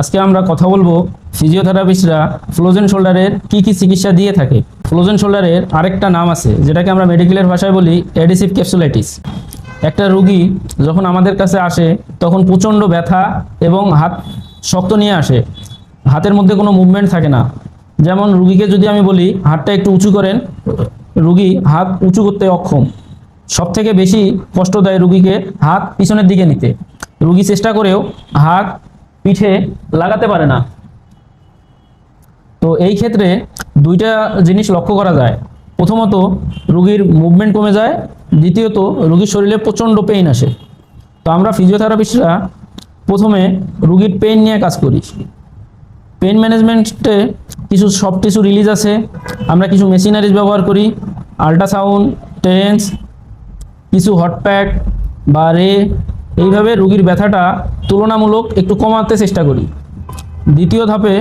আজকে আমরা কথা বলব ফিজিওথেরাপিস্টরা ফ্লোজেন শোল্ডারের কি কি চিকিৎসা দিয়ে থাকে। ফ্লোজেন শোল্ডারের আরেকটা নাম আছে, যেটাকে আমরা মেডিকেলের ভাষায় বলি অ্যাডিসিভ ক্যাপসুলাইটিস একটা রুগী যখন আমাদের কাছে আসে, তখন প্রচণ্ড ব্যথা এবং হাত শক্ত নিয়ে আসে। হাতের মধ্যে কোনো মুভমেন্ট থাকে না। যেমন রুগীকে যদি আমি বলি, হাতটা একটু উঁচু করেন, রুগী হাত উঁচু করতে অক্ষম। সব থেকে বেশি কষ্ট দেয় রুগীকে হাত পিছনের দিকে নিতে। রুগী চেষ্টা করেও হাত পিঠে লাগাতে পারে না। তো এই ক্ষেত্রে দুইটা জিনিস লক্ষ্য করা যায়। প্রথমত, রুগীর মুভমেন্ট কমে যায়। দ্বিতীয়ত, রুগীর শরীরে প্রচণ্ড পেইন আসে। তো আমরা ফিজিওথেরাপিস্টরা প্রথমে রুগীর পেইন নিয়ে কাজ করি। পেইন ম্যানেজমেন্টে কিছু সফট টিস্যু রিলিজ আছে। আমরা কিছু মেশিনারিজ ব্যবহার করি। আল্ট্রাসাউন্ড টেন্স, কিছু হট প্যাক বা রে এইভাবে রুগীর ব্যথাটা তুলনামূলক একটু কমাতে চেষ্টা করি। দ্বিতীয় ধাপে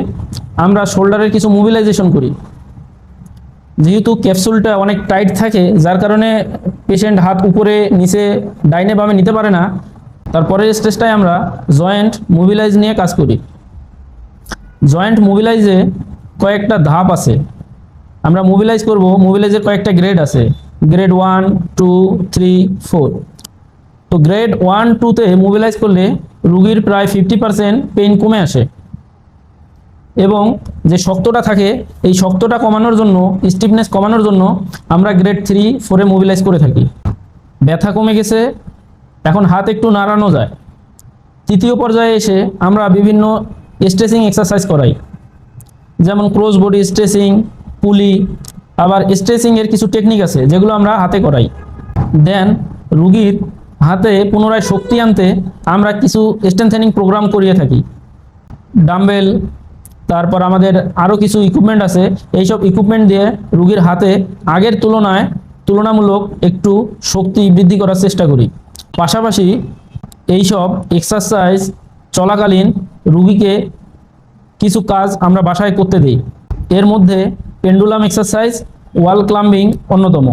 আমরা শোল্ডারের কিছু মোবিলাইজেশন করি। যেহেতু ক্যাপসুলটা অনেক টাইট থাকে, যার কারণে পেশেন্ট হাত উপরে, নিচে, ডাইনে, বামে নিতে পারে না, তারপরের স্টেজটায় আমরা জয়েন্ট মোবিলাইজ নিয়ে কাজ করি। জয়েন্ট মোবিলাইজে কয়েকটা ধাপ আছে। আমরা মোবিলাইজ করব মোবিলাইজের কয়েকটা গ্রেড আছে। Grade one two three four তো গ্রেড ওয়ান টুতে মোবিলাইজ করলে রুগীর প্রায় ফিফটি পার্সেন্ট পেইন কমে আসে। এবং যে শক্তটা থাকে, এই শক্তটা কমানোর জন্য স্টিফনেস কমানোর জন্য আমরা গ্রেড থ্রি ফোরে মোবিলাইজ করে থাকি। ব্যথা কমে গেছে, এখন হাত একটু নাড়ানো যায়। তৃতীয় পর্যায়ে এসে আমরা বিভিন্ন স্ট্রেচিং এক্সারসাইজ করাই। যেমন ক্রোজ বডি স্ট্রেচিং পুলি আবার স্ট্রেচিংয়ের কিছু টেকনিক আছে, যেগুলো আমরা হাতে করাই। দেন রুগীর হাতে পুনরায় শক্তি আনতে আমরা কিছু স্ট্রেংথেনিং প্রোগ্রাম করিয়ে থাকি। ডাম্বেল তারপর আমাদের আরও কিছু ইকুইপমেন্ট আছে। এইসব ইকুইপমেন্ট দিয়ে রুগীর হাতে আগের তুলনায় তুলনামূলক একটু শক্তি বৃদ্ধি করার চেষ্টা করি। পাশাপাশি এইসব এক্সারসাইজ চলাকালীন রুগীকে কিছু কাজ আমরা বাসায় করতে দিই। এর মধ্যে পেন্ডুলাম এক্সারসাইজ ওয়াল ক্লাম্বিং অন্যতম।